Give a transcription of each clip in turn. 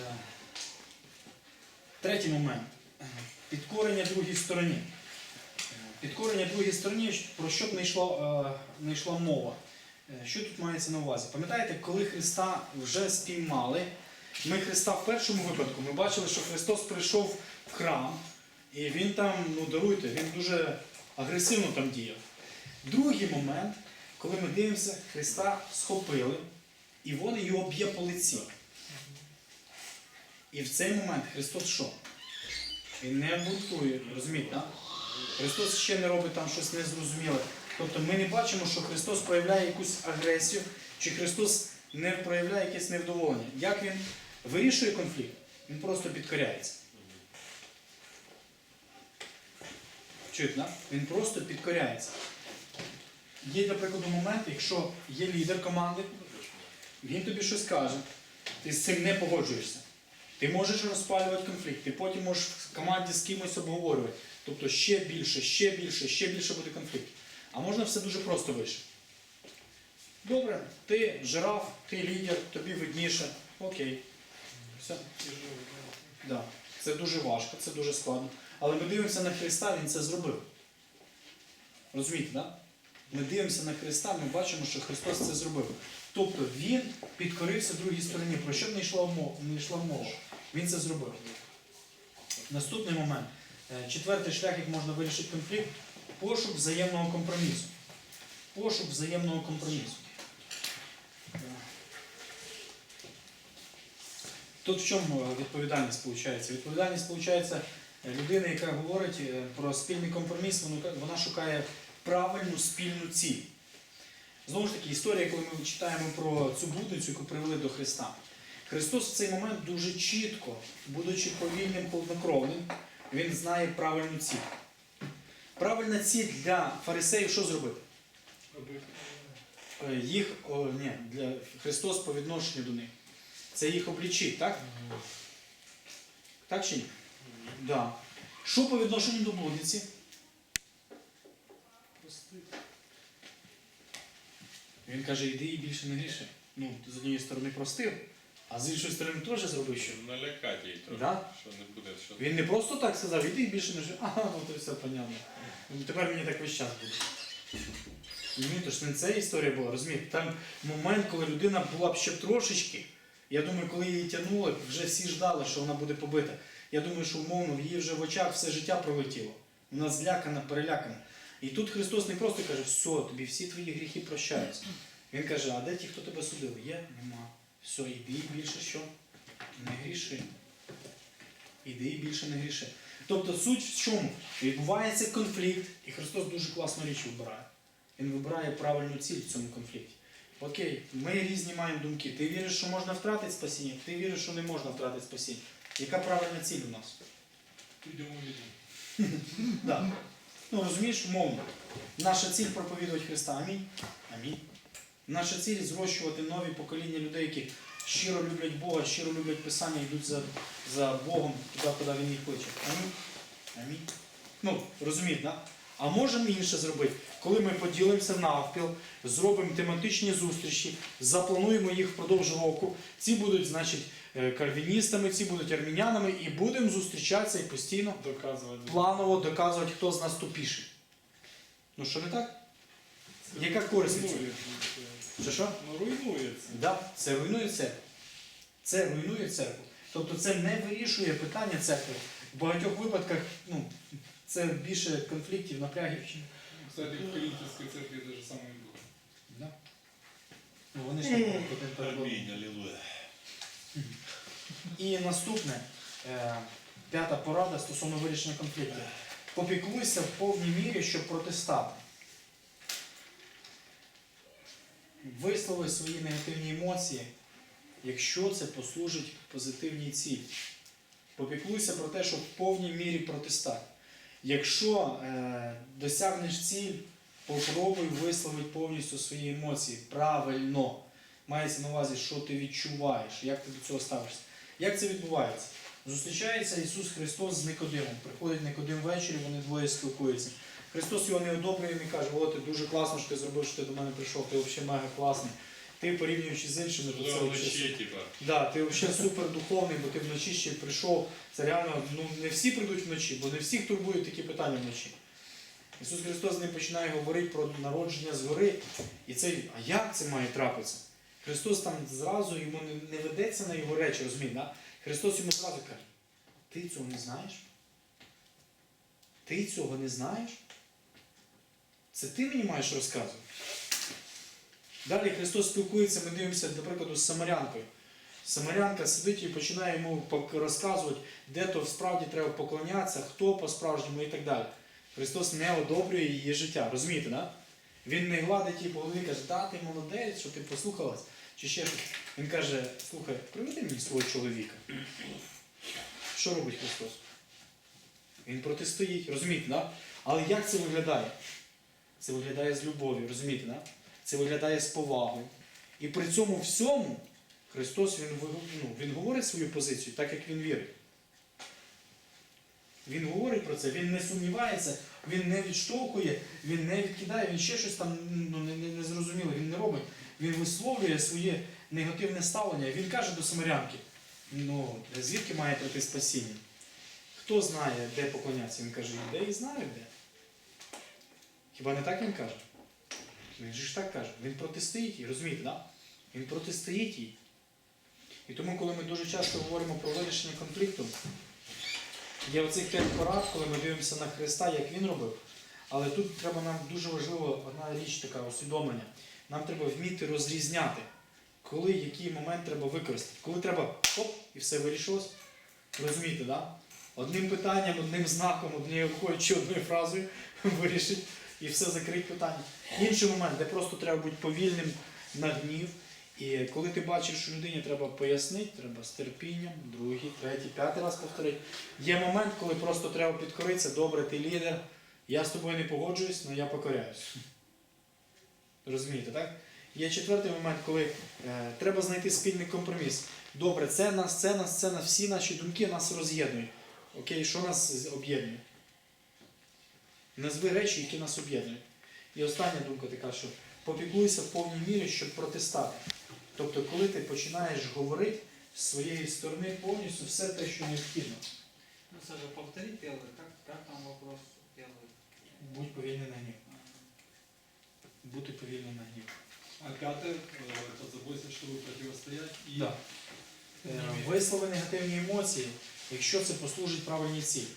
Е, Третій момент. Підкорення другій стороні. Підкорення другій стороні, про що б не йшла, е, не йшла мова. Е, Що тут мається на увазі? Пам'ятаєте, коли Христа вже спіймали, ми Христа в першому випадку ми бачили, що Христос прийшов в храм, і Він там, ну даруйте, він дуже агресивно там діяв. Другий момент, коли ми дивимося, Христа схопили, і вони його б'є по лиці. І в цей момент Христос що? Він не бунтує, розумієте? так? Христос ще не робить там щось незрозуміле. Тобто ми не бачимо, що Христос проявляє якусь агресію, чи Христос не проявляє якесь невдоволення. Як він вирішує конфлікт? Він просто підкоряється. Да? Він просто підкоряється. Є, для прикладу, момент, якщо є лідер команди, він тобі щось каже, ти з цим не погоджуєшся. Ти можеш розпалювати конфлікт, ти потім можеш в команді з кимось обговорювати. Тобто ще більше, ще більше, ще більше буде конфлікт. А можна все дуже просто вирішити. Добре, ти жираф, ти лідер, тобі видніше. Окей. Все. Да. Це дуже важко, це дуже складно. Але ми дивимося на Христа, Він це зробив. Розумієте, так? Да? Ми дивимося на Христа, ми бачимо, що Христос це зробив. Тобто Він підкорився другій стороні, про що не йшла мова. Він це зробив. Наступний момент. Е, Четвертий шлях, як можна вирішити конфлікт пошук взаємного компромісу. Пошук взаємного компромісу. Е, Тут в чому е, відповідальність виходить? Відповідальність виходить людини, яка говорить е, про спільний компроміс, вона- шукає правильну спільну ціль. Знову ж таки, історія, коли ми читаємо про цю блудницю, яку привели до Христа. Христос в цей момент дуже чітко, будучи повільним, холоднокровним, він знає правильну ціль. Правильна ціль для фарисеїв що зробити? Е, Їх, о, ні, для Христос по відношенню до них. Це їх облічить, так? Так чи ні? Да. Що по відношенню до блудниці? Він каже, іди і більше не гріши. Ну, з однієї сторони простив, а з іншої сторони теж зробив що. Налякати її трохи, Да? що не буде, що Він не просто так сказав, іди і більше не жив. Ага, ну то все понятно. Ну, Тепер мені так весь час буде. Розумієте, ж не це історія була, розумієте? Там момент, коли людина була б ще трошечки. Я думаю, коли її тягнули, вже всі ждали, що вона буде побита. Я думаю, що умовно в її вже в очах все життя пролетіло. Вона злякана, перелякана. І тут Христос не просто каже, все, тобі всі твої гріхи прощаються. Він каже, а де ті, хто тебе судив? Є? Нема. Все, іди і більше що? Не гріши. Іди і більше не гріши. Тобто суть в чому? Відбувається конфлікт, і Христос дуже класну річ вибирає. Він вибирає правильну ціль в цьому конфлікті. Окей, ми різні маємо думки. Ти віриш, що можна втратити спасіння, ти віриш, що не можна втратити спасіння. Яка правильна ціль у нас? підемо відомо. Ну розумієш, умовно. Наша ціль проповідувати Христа. Амінь. Амінь. Наша ціль зрощувати нові покоління людей, які щиро люблять Бога, щиро люблять Писання, йдуть за, за Богом туди, куди Він їх кличе. Амінь. Амінь. Ну, розумієте, да? А можемо інше зробити, коли ми поділимося навпіл, зробимо тематичні зустрічі, заплануємо їх впродовж року. Ці будуть, значить, е, кальвіністами, ці будуть армінянами, і будемо зустрічатися і постійно Доказувати. планово доказувати, хто з нас тупіший. Ну що не так? Яка користь від цього? Що що? Ну руйнується. Да, це руйнує церкву. Це руйнує церкву. Тобто це не вирішує питання церкви. В багатьох випадках ну, це більше конфліктів, напрягів. Кстати, в Коринфянской церкви те же саме і було. Да? Ну, вони ж так один. Амінь, алілуя. І наступне, е, п'ята порада стосовно вирішення конфліктів. Попіклуйся в повній мірі, щоб протистати. Вислови свої негативні емоції, якщо це послужить позитивній цілі. Попіклуйся про те, щоб в повній мірі протистати. Якщо е, досягнеш ціль, попробуй висловити повністю свої емоції правильно. Мається на увазі, що ти відчуваєш, як ти до цього ставишся. Як це відбувається? Зустрічається Ісус Христос з Никодимом. Приходить Никодим ввечері, вони двоє спілкуються. Христос його не одобрює, він каже, о, ти дуже класно, що ти зробив, що ти до мене прийшов, ти взагалі мега класний. ти порівнюючи з іншими, то це вночі, типа. Да, ти взагалі супер духовний, бо ти вночі ще прийшов. Це реально, ну не всі прийдуть вночі, бо не всіх турбують такі питання вночі. Ісус Христос ним починає говорити про народження згори. І це, а як це має трапитися? Христос там зразу йому не, не ведеться на його речі, розумієте? Да? Христос йому зразу каже, ти цього не знаєш? Ти цього не знаєш? Це ти мені маєш розказувати. Далі Христос спілкується, ми дивимося, до прикладу, з Самарянкою. Самарянка сидить і починає йому розказувати, де то справді треба поклонятися, хто по-справжньому і так далі. Христос не одобрює її життя. Розумієте, да? Він не гладить її по голові, каже, да, ти молодець, що ти послухалась, чи ще. Він каже, слухай, приведи мені свого чоловіка. Що робить Христос? Він протистоїть, розумієте, да? Але як це виглядає? Це виглядає з любов'ю, розумієте, да? Це виглядає з повагою. І при цьому всьому Христос він, ну, він говорить свою позицію, так як він вірить. Він говорить про це, він не сумнівається, він не відштовхує, він не відкидає, він ще щось там ну, не, не, не зрозуміло, він не робить. Він висловлює своє негативне ставлення. Він каже до Самарянки, ну, звідки має прийти спасіння? Хто знає, де поклонятися? Він каже, де і знаю де. Хіба не так він каже? Він же ж так каже. Він протистоїть їй, розумієте, да? Він протистоїть їй. І тому, коли ми дуже часто говоримо про вирішення конфлікту, є оцих п'ять порад, коли ми дивимося на Христа, як він робив. Але тут треба нам дуже важливо одна річ така усвідомлення. Нам треба вміти розрізняти, коли який момент треба використати. Коли треба хоп, і все вирішилось. Розумієте, да? Одним питанням, одним знаком, однією рукою чи одною фразою вирішить і все закрить питання. Інший момент, де просто треба бути повільним на гнів. І коли ти бачиш, що людині треба пояснити, треба з терпінням, другий, третій, п'ятий раз повторити. Є момент, коли просто треба підкоритися, добре, ти лідер, я з тобою не погоджуюсь, але я покоряюсь. Розумієте, так? Є четвертий момент, коли е, треба знайти спільний компроміс. Добре, це нас, це нас, це нас, всі наші думки нас роз'єднують. Окей, що нас об'єднує? Назви речі, які нас об'єднують. І остання думка така, що попіклуйся в повній мірі, щоб протистати. Тобто, коли ти починаєш говорити з своєї сторони повністю все те, що необхідно. Ну, Саша, повтори первый, как, как там вопрос первый? Будь повільний на гнів. Бути повільним на гнів. А пятое, э, позаботься, чтобы противостоять и Да. Е, не Вислови негативні емоції, якщо це послужить правильній цілі.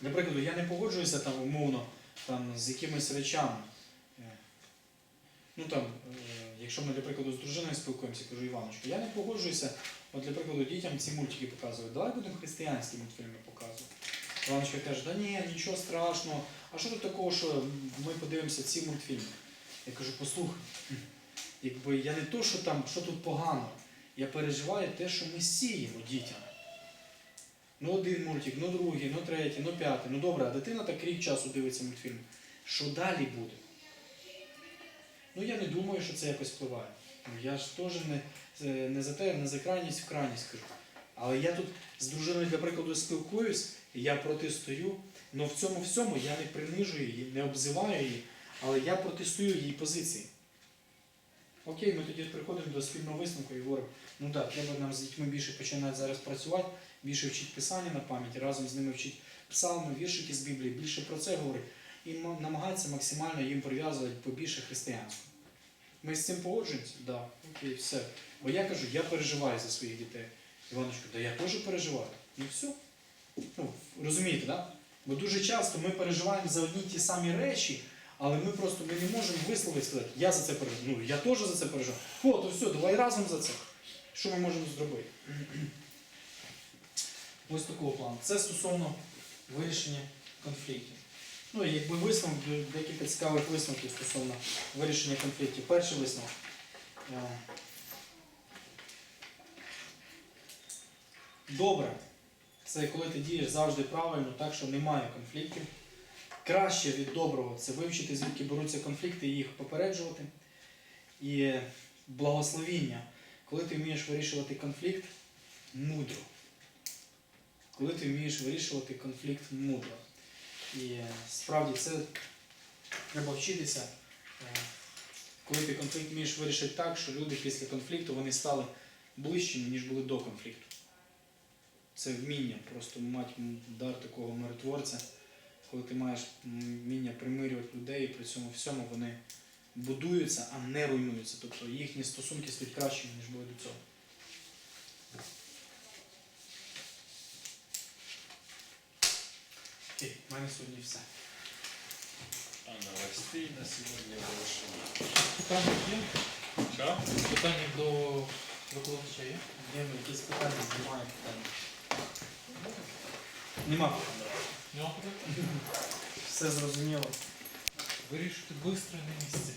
Для прикладу, я не погоджуюся там умовно там, з якимись речами. Е, Ну там, е, якщо ми, для прикладу, з дружиною спілкуємося, кажу Іваночку, я не погоджуюся, от для прикладу, дітям ці мультики показують. Давай будемо християнські мультфільми показувати. Іваночка каже, да ні, нічого страшного. А що тут такого, що ми подивимося ці мультфільми? Я кажу, послухай, якби я не то, що там, що тут погано, я переживаю те, що ми сіємо дітям. Ну один мультик, ну другий, ну третій, ну п'ятий. Ну добре, а дитина так рік часу дивиться мультфільм. Що далі буде? Ну я не думаю, що це якось впливає. Ну, я ж теж не, е, не за те, не за крайність в крайність кажу. Але я тут з дружиною, для прикладу, спілкуюсь, я протистою, але в цьому всьому я не принижую її, не обзиваю її, але я протестую її позиції. Окей, ми тоді приходимо до спільного висновку і говоримо, ну так, треба нам з дітьми більше починати зараз працювати, більше вчити писання на пам'ять, разом з ними вчити псалми, віршики з Біблії, більше про це говорити. І намагатися максимально їм прив'язувати побільше християнства. Ми з цим погоджуємося? Так, да. окей, все. Бо я кажу, я переживаю за своїх дітей. Іваночко, да я теж переживаю. І все. Ну, розумієте, так? Да? Бо дуже часто ми переживаємо за одні ті самі речі, але ми просто ми не можемо висловити сказати, я за це переживаю. Ну, я теж за це переживаю. О, то все, давай разом за це. Що ми можемо зробити? Ось такого плану. Це стосовно вирішення конфліктів. Ну, і якби висновок, де- декілька цікавих висновків стосовно вирішення конфліктів. Перший висновок. Е, Добре. Це коли ти дієш завжди правильно, так що немає конфліктів. Краще від доброго це вивчити, звідки беруться конфлікти і їх попереджувати. І благословіння, коли ти вмієш вирішувати конфлікт мудро. Коли ти вмієш вирішувати конфлікт мудро. І е, справді це треба вчитися. Е, Коли ти конфлікт вмієш вирішити так, що люди після конфлікту вони стали ближчими, ніж були до конфлікту. Це вміння, просто мати дар такого миротворця, коли ти маєш вміння примирювати людей, і при цьому всьому вони будуються, а не руйнуються. Тобто їхні стосунки стають кращими, ніж були до цього. в мене сьогодні все. А новостей на сьогодні більше. Питання є? Що? Питання до викладача є? Є якісь питання, немає питань. Нема питань. Нема питань? Все зрозуміло. Вирішити швидко на місці.